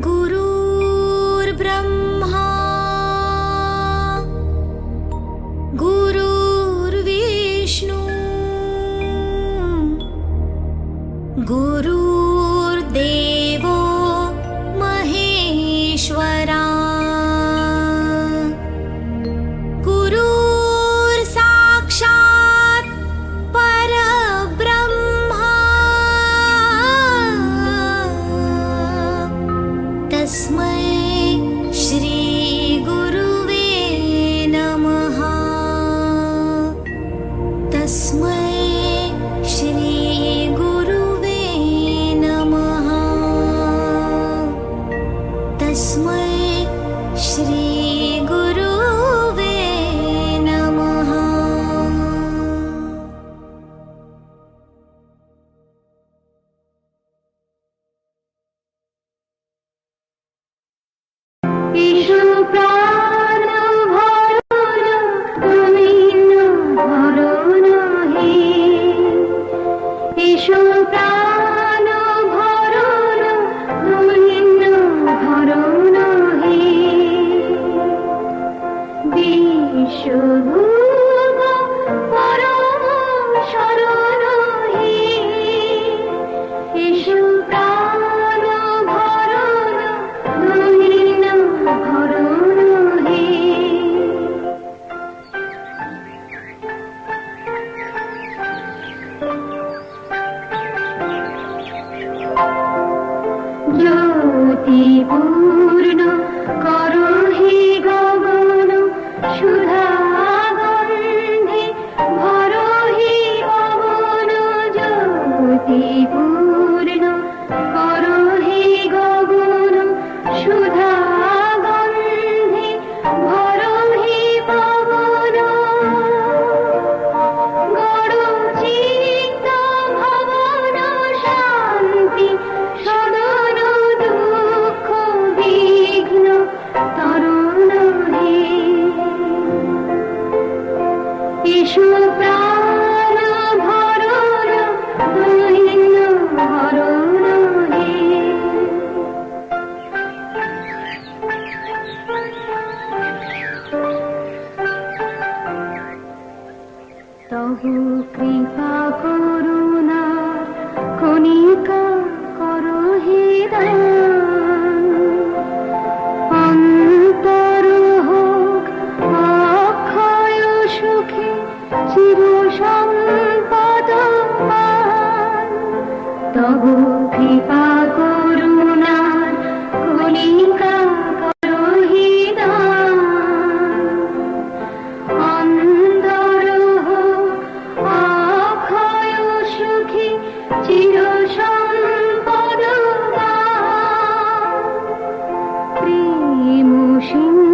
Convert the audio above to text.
गुरुर्ब्रह्मा। गुरुष्णु गुरु জ্যোতি পূর্ণ কর প্রভু কৃপা করুণা কণিকা করো অন্তর হোক অক্ষয় সুখী চির সম্পদ তবু কৃপা 心。